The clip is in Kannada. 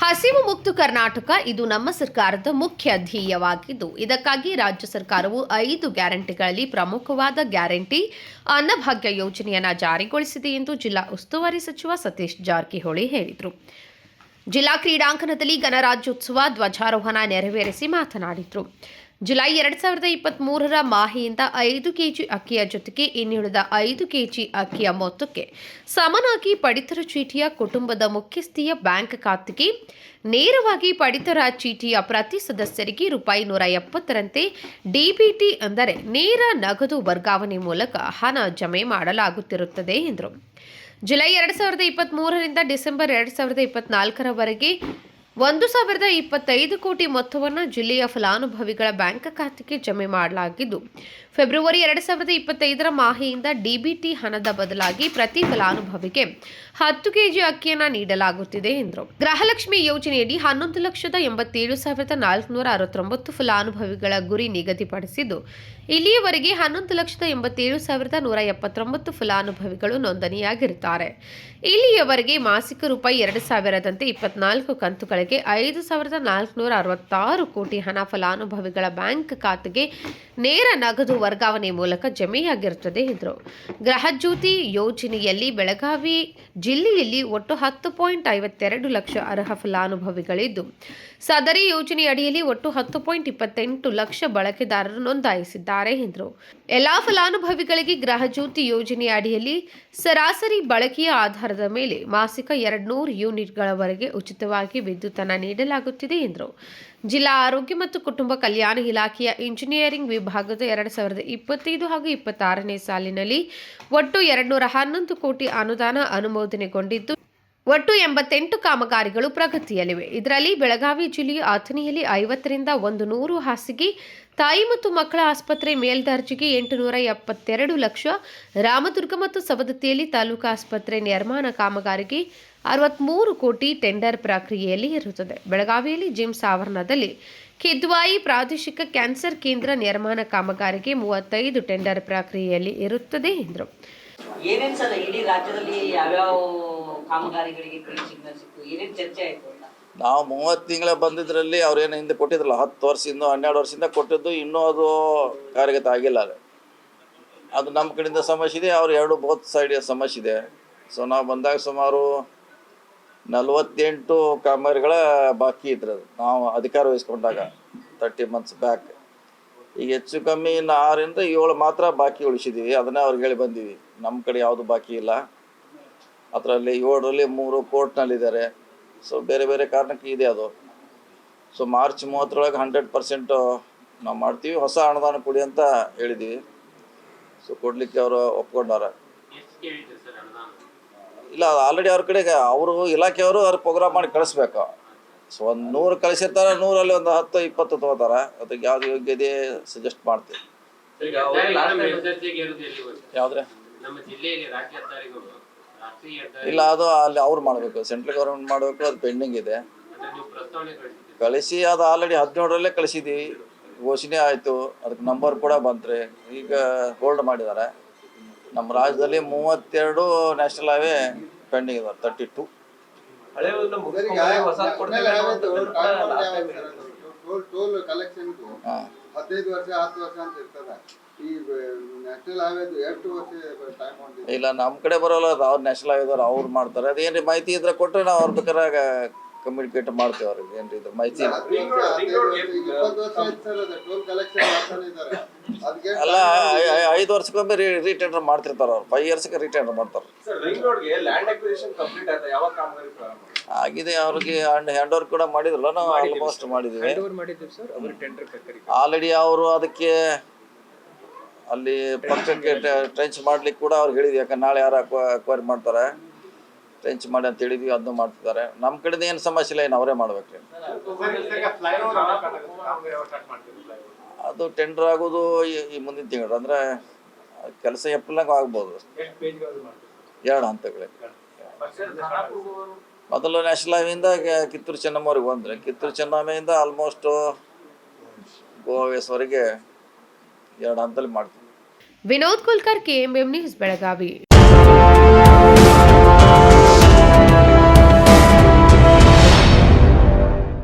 ಹಸಿವು ಮುಕ್ತ ಕರ್ನಾಟಕ ಇದು ನಮ್ಮ ಸರ್ಕಾರದ ಮುಖ್ಯ ಧ್ಯೇಯವಾಗಿದ್ದು, ಇದಕ್ಕಾಗಿ ರಾಜ್ಯ ಸರ್ಕಾರವು ಐದು ಗ್ಯಾರಂಟಿಗಳಲ್ಲಿ ಪ್ರಮುಖವಾದ ಗ್ಯಾರಂಟಿ ಅನ್ನಭಾಗ್ಯ ಯೋಜನೆಯನ್ನು ಜಾರಿಗೊಳಿಸಿದೆ ಎಂದು ಜಿಲ್ಲಾ ಉಸ್ತುವಾರಿ ಸಚಿವ ಸತೀಶ್ ಜಾರಕಿಹೊಳಿ ಹೇಳಿದರು. ಜಿಲ್ಲಾ ಕ್ರೀಡಾಂಗಣದಲ್ಲಿ ಗಣರಾಜ್ಯೋತ್ಸವ ಧ್ವಜಾರೋಹಣ ನೆರವೇರಿಸಿ ಮಾತನಾಡಿದರು. ಜುಲೈ ಎರಡ್ ಸಾವಿರದ ಇಪ್ಪತ್ತ್ ಮೂರರ ಮಾಹೆಯಿಂದ ಐದು ಕೆಜಿ ಅಕ್ಕಿಯ ಜೊತೆಗೆ ಇನ್ನುಳಿದ ಐದು ಕೆಜಿ ಅಕ್ಕಿಯ ಮೊತ್ತಕ್ಕೆ ಸಮನಾಗಿ ಪಡಿತರ ಚೀಟಿಯ ಕುಟುಂಬದ ಮುಖ್ಯಸ್ಥಿಯ ಬ್ಯಾಂಕ್ ಖಾತೆಗೆ ನೇರವಾಗಿ ಪಡಿತರ ಚೀಟಿಯ ಪ್ರತಿ ಸದಸ್ಯರಿಗೆ ರೂಪಾಯಿ ನೂರ ಎಪ್ಪತ್ತರಂತೆ ಡಿಬಿಟಿ ಅಂದರೆ ನೇರ ನಗದು ವರ್ಗಾವಣೆ ಮೂಲಕ ಹಣ ಜಮೆ ಮಾಡಲಾಗುತ್ತಿರುತ್ತದೆ ಎಂದರು. ಜುಲೈ ಎರಡು ಸಾವಿರದ ಇಪ್ಪತ್ತ್ ಮೂರರಿಂದ ಡಿಸೆಂಬರ್ ಎರಡು ಸಾವಿರದ ಇಪ್ಪತ್ನಾಲ್ಕರವರೆಗೆ ಒಂದು ಸಾವಿರದ ಇಪ್ಪತ್ತೈದು ಕೋಟಿ ಮೊತ್ತವನ್ನು ಜಿಲ್ಲೆಯ ಫಲಾನುಭವಿಗಳ ಬ್ಯಾಂಕ್ ಖಾತೆಗೆ ಜಮೆ ಮಾಡಲಾಗಿದ್ದು, ಫೆಬ್ರವರಿ ಎರಡು ಸಾವಿರದ ಇಪ್ಪತ್ತೈದರ ಮಾಹೆಯಿಂದ ಡಿಬಿಟಿ ಹಣದ ಬದಲಾಗಿ ಪ್ರತಿ ಫಲಾನುಭವಿಗೆ ಹತ್ತು ಕೆಜಿ ಅಕ್ಕಿಯನ್ನು ನೀಡಲಾಗುತ್ತಿದೆ ಎಂದರು. ಗೃಹಲಕ್ಷ್ಮಿ ಯೋಜನೆಯಡಿ ಹನ್ನೊಂದು ಲಕ್ಷದ ಎಂಬತ್ತೇಳು ಸಾವಿರದ ನಾಲ್ಕುನೂರ ಅರವತ್ತೊಂಬತ್ತು ಫಲಾನುಭವಿಗಳ ಗುರಿ ನಿಗದಿಪಡಿಸಿದ್ದು, ಇಲ್ಲಿಯವರೆಗೆ ಹನ್ನೊಂದು ಲಕ್ಷದ ಎಂಬತ್ತೇಳು ಸಾವಿರದ ನೂರ ಎಪ್ಪತ್ತೊಂಬತ್ತು ಫಲಾನುಭವಿಗಳು ನೋಂದಣಿಯಾಗಿರುತ್ತಾರೆ. ಇಲ್ಲಿಯವರೆಗೆ ಮಾಸಿಕ ರೂಪಾಯಿ ಎರಡು ಸಾವಿರದಂತೆ ಇಪ್ಪತ್ನಾಲ್ಕು ಕಂತುಗಳಿಗೆ ಐದು ಸಾವಿರದ ನಾಲ್ಕುನೂರ ಅರವತ್ತಾರು ಕೋಟಿ ಹಣ ಫಲಾನುಭವಿಗಳ ಬ್ಯಾಂಕ್ ಖಾತೆಗೆ ನೇರ ನಗದು ವರ್ಗಾವಣೆ ಮೂಲಕ ಜಮೆಯಾಗಿರುತ್ತದೆ ಎಂದರು. ಗೃಹಜ್ಯೋತಿ ಯೋಜನೆಯಲ್ಲಿ ಬೆಳಗಾವಿ ಜಿಲ್ಲೆಯಲ್ಲಿ ಒಟ್ಟು ಹತ್ತು ಪಾಯಿಂಟ್ ಐವತ್ತೆರಡು ಲಕ್ಷ ಅರ್ಹ ಫಲಾನುಭವಿಗಳಿದ್ದು, ಸದರಿ ಯೋಜನೆ ಅಡಿಯಲ್ಲಿ ಒಟ್ಟು ಹತ್ತು ಪಾಯಿಂಟ್ ಇಪ್ಪತ್ತೆಂಟು ಲಕ್ಷ ಬಳಕೆದಾರರು ನೋಂದಾಯಿಸಿದ್ದಾರೆ ಎಂದರು. ಎಲ್ಲಾ ಫಲಾನುಭವಿಗಳಿಗೆ ಗೃಹಜ್ಯೋತಿ ಯೋಜನೆ ಅಡಿಯಲ್ಲಿ ಸರಾಸರಿ ಬಳಕೆಯ ಆಧಾರದ ಮೇಲೆ ಮಾಸಿಕ ಎರಡ್ನೂರು ಯೂನಿಟ್ಗಳವರೆಗೆ ಉಚಿತವಾಗಿ ವಿದ್ಯುತ್ತನ್ನು ನೀಡಲಾಗುತ್ತಿದೆ ಎಂದರು. ಜಿಲ್ಲಾ ಆರೋಗ್ಯ ಮತ್ತು ಕುಟುಂಬ ಕಲ್ಯಾಣ ಇಲಾಖೆಯ ಇಂಜಿನಿಯರಿಂಗ್ ವಿಭಾಗದ ಎರಡು ಸಾವಿರದ ಇಪ್ಪತ್ತೈದು ಹಾಗೂ ಇಪ್ಪತ್ತಾರನೇ ಸಾಲಿನಲ್ಲಿ ಒಟ್ಟು ಎರಡ್ನೂರ ಹನ್ನೊಂದು ಕೋಟಿ ಅನುದಾನ ಅನುಮೋದನೆಗೊಂಡಿದ್ದು ಒಟ್ಟು ಎಂಬತ್ತೆಂಟು ಕಾಮಗಾರಿಗಳು ಪ್ರಗತಿಯಲ್ಲಿವೆ. ಇದರಲ್ಲಿ ಬೆಳಗಾವಿ ಜಿಲ್ಲೆಯ ಅಥಣಿಯಲ್ಲಿ ಐವತ್ತರಿಂದ ಒಂದು ನೂರು ಹಾಸಿಗೆ, ತಾಯಿ ಮತ್ತು ಮಕ್ಕಳ ಆಸ್ಪತ್ರೆ ಮೇಲ್ದರ್ಜೆಗೆ ಎಂಟುನೂರ ಎಪ್ಪತ್ತೆರಡು ಲಕ್ಷ, ರಾಮದುರ್ಗ ಮತ್ತು ಸವದತ್ತಿಯಲ್ಲಿ ತಾಲೂಕು ಆಸ್ಪತ್ರೆ ನಿರ್ಮಾಣ ಕಾಮಗಾರಿಗೆ ಅರವತ್ತ್ಮೂರು ಕೋಟಿ ಟೆಂಡರ್ ಪ್ರಕ್ರಿಯೆಯಲ್ಲಿ ಇರುತ್ತದೆ. ಬೆಳಗಾವಿಯಲ್ಲಿ ಜಿಮ್ಸ್ ಆವರಣದಲ್ಲಿ ಕಿದ್ವಾಯಿ ಪ್ರಾದೇಶಿಕ ಕ್ಯಾನ್ಸರ್ ಕೇಂದ್ರ ನಿರ್ಮಾಣ ಕಾಮಗಾರಿಗೆ ಮೂವತ್ತೈದು ಟೆಂಡರ್ ಪ್ರಕ್ರಿಯೆಯಲ್ಲಿ ಇರುತ್ತದೆ ಎಂದರು. ನಾವು ಮೂವತ್ತು ತಿಂಗಳ ಬಂದಿದ್ರಲ್ಲಿ ಅವ್ರೇನು ಹಿಂದೆ ಕೊಟ್ಟಿದ್ರಲ್ಲ, ಹತ್ತು ವರ್ಷದಿಂದ ಹನ್ನೆರಡು ವರ್ಷದಿಂದ ಕೊಟ್ಟಿದ್ದು, ಇನ್ನೂ ಅದು ಕಾರ್ಯಗತ ಆಗಿಲ್ಲ ಅದು. ಅದು ನಮ್ಮ ಕಡೆಯಿಂದ ಸಮಸ್ಯೆ ಇದೆ, ಅವ್ರು ಎರಡು ಬೋತ್ ಸೈಡ್ ಸಮಸ್ಯೆ ಇದೆ. ಸೊ ನಾವು ಬಂದಾಗ ಸುಮಾರು ನಲವತ್ತೆಂಟು ಕಾಮಗಾರಿಗಳ ಬಾಕಿ ಇದ್ರು ಅದು. ನಾವು ಅಧಿಕಾರ ವಹಿಸ್ಕೊಂಡಾಗ ತರ್ಟಿ ಮಂತ್ಸ್ ಬ್ಯಾಕ್ ಈಗ ಹೆಚ್ಚು ಕಮ್ಮಿ ಇನ್ನು ಆರರಿಂದ ಏಳು ಮಾತ್ರ ಬಾಕಿ ಉಳಿಸಿದ್ದೀವಿ ಅದನ್ನೇ ಅವ್ರಿಗೆ ಹೇಳಿ ಬಂದೀವಿ. ನಮ್ಮ ಕಡೆ ಯಾವುದು ಬಾಕಿ ಇಲ್ಲ. ಅದರಲ್ಲಿ ಏಳರಲ್ಲಿ ಮೂರು ಕೋರ್ಟ್ನಲ್ಲಿದ್ದಾರೆ. ಸೊ ಬೇರೆ ಬೇರೆ ಕಾರಣಕ್ಕೆ ಇದೆ ಅದು. ಸೊ ಮಾರ್ಚ್ ಮೂವತ್ತರೊಳಗೆ ಹಂಡ್ರೆಡ್ ಪರ್ಸೆಂಟ್ ನಾವು ಮಾಡ್ತೀವಿ. ಹೊಸ ಅನುದಾನ ಕೊಡಿ ಅಂತ ಹೇಳಿದ್ವಿ. ಸೊ ಕೊಡಲಿಕ್ಕೆ ಅವರು ಒಪ್ಕೊಂಡಾರ. ಇಲ್ಲ ಆಲ್ರೆಡಿ ಅವ್ರ ಕಡೆಗೆ ಅವರು ಇಲಾಖೆಯವರು ಅವ್ರ ಪ್ರೋಗ್ರಾಮ್ ಮಾಡಿ ಕಳಿಸ್ಬೇಕು. ಸೊ ಒಂದು ನೂರು ಕಳಿಸಿರ್ತಾರೆ ನೂರಲ್ಲಿ ಒಂದು ಹತ್ತು ಇಪ್ಪತ್ತು ತೊಗೋತಾರೆ. ಅದಕ್ಕೆ ಯಾವ್ದು ಯೋಗ್ಯ ಇದೆ ಸಜೆಸ್ಟ್ ಮಾಡ್ತೀವಿ. ಯಾವ್ದ್ರೆ? ಇಲ್ಲ ಅದು ಅಲ್ಲಿ ಅವ್ರು ಮಾಡಬೇಕು. ಸೆಂಟ್ರಲ್ ಗೌರ್ಮೆಂಟ್ ಮಾಡಬೇಕು ಅದು ಪೆಂಡಿಂಗ್ ಇದೆ. ಕಳಿಸಿ ಅದು ಆಲ್ರೆಡಿ ಹದಿನೇಳರಲ್ಲೇ ಕಳಿಸಿದ್ದೀವಿ ಘೋಷಣೆ ಆಯಿತು. ಅದಕ್ಕೆ ನಂಬರ್ ಕೂಡ ಬಂತ್ರಿ. ಈಗ ಹೋಲ್ಡ್ ಮಾಡಿದ್ದಾರೆ ನಮ್ಮ ರಾಜ್ಯದಲ್ಲಿ ಮೂವತ್ತೆರಡು ನ್ಯಾಷನಲ್ ಹೈವೇ ಪೆಂಡಿಂಗ್ ಇದಾವೆ ತರ್ಟಿ ಟು ಟೋಲ್ ಟೋಲ್ ಕಲೆಕ್ಷನ್ಗೂ ಹಾಂ. ಹದಿನೈದು ವರ್ಷ ಹತ್ತು ವರ್ಷ ಅಂತ ಇರ್ತದೆ. ಈ ನ್ಯಾಷನಲ್ ಹೈವೇದು ಎಷ್ಟು ವರ್ಷ ಟೈಮ್ ಹೊಂದಿದೆ ಇಲ್ಲ ನಮ್ಮ ಕಡೆ ಬರೋಲ್ಲ ಅದು ಅವ್ರು ನ್ಯಾಷನಲ್ ಹೈವೇದವ್ರು ಅವ್ರು ಮಾಡ್ತಾರೆ. ಅದೇನ್ರಿ ಮಾಹಿತಿ ಇದ್ರೆ ಕೊಟ್ಟರೆ ನಾವು ಅವ್ರ ಬೇಕಾರ ಕಮ್ಯುನಿಕೇಟ್ ಮಾಡ್ತೇವೆ ಅವ್ರಿಗೆ. ಏನ್ರಿ ಇದ್ರ ಮಾಹಿತಿ? ಅಲ್ಲ ಐದು ವರ್ಷಕ್ಕೊಮ್ಮೆ ರೀ ರೀಟೆಂಡರ್ ಮಾಡ್ತಿರ್ತಾರೆ ಅವ್ರು. ಫೈವ್ ಇಯರ್ಸ್ಗೆ ರೀಟೆಂಡರ್ ಮಾಡ್ತಾರೆ. Sir ring land acquisition complete ಆಯ್ತಾ? ಯಾವಾಗ ಕಾಮಗಾರಿ ಪ್ರಾರಂಭ? ಆಗಿದೆ ಅವ್ರಿಗೆ ಹ್ಯಾಂಡ್ ಓವರ್ ಕೂಡ ಮಾಡಿದ್ರಲ್ಲ ನಾವು ಆಲ್ಮೋಸ್ಟ್ ಮಾಡಿದ್ದೀವಿ. ಆಲ್ರೆಡಿ ಅವರು ಅದಕ್ಕೆ ಅಲ್ಲಿ ಪಕ್ಷಕ್ಕೆ ಟ್ರೆಂಚ್ ಮಾಡ್ಲಿಕ್ಕೆ ಕೂಡ ಅವ್ರಿಗೆ ಹೇಳಿದ್ವಿ ಯಾಕಂದ್ರೆ ನಾಳೆ ಯಾರು ಅಕ್ವೈರ್ ಮಾಡ್ತಾರೆ. ಟ್ರೆಂಚ್ ಮಾಡಿ ಅಂತ ಹೇಳಿದ್ವಿ ಅದನ್ನು ಮಾಡ್ತಿದ್ದಾರೆ. ನಮ್ಮ ಕಡೆದು ಏನು ಸಮಸ್ಯೆ ಇಲ್ಲ ಏನು ಅವರೇ ಮಾಡ್ಬೇಕ್ರಿ ಅದು ಟೆಂಡರ್ ಆಗೋದು ಈ- ಈ ಮುಂದಿನ ತಿಂಗಳು ಅಂದರೆ ಕೆಲಸ ಎಪ್ರಿಲ್ನಾಗ ಆಗ್ಬೋದು. ಎರಡು ಹಂತಗಳೇ ಮೊದಲು ನ್ಯಾಷನಲ್ ಹೈವೇಯಿಂದ ಕಿತ್ತೂರು ಚೆನ್ನಮ್ಮವ್ರಿಗೆ ಬಂದರೆ. ಕಿತ್ತೂರು ಚೆನ್ನಮ್ಮೆಯಿಂದ ಆಲ್ಮೋಸ್ಟು ಗೋವಾವೇಸ್ವರೆಗೆ ಎರಡು ಹಂತಲ್ಲಿ ಮಾಡ್ತೀವಿ. Vinod Kulkarni KMM news Belagavi.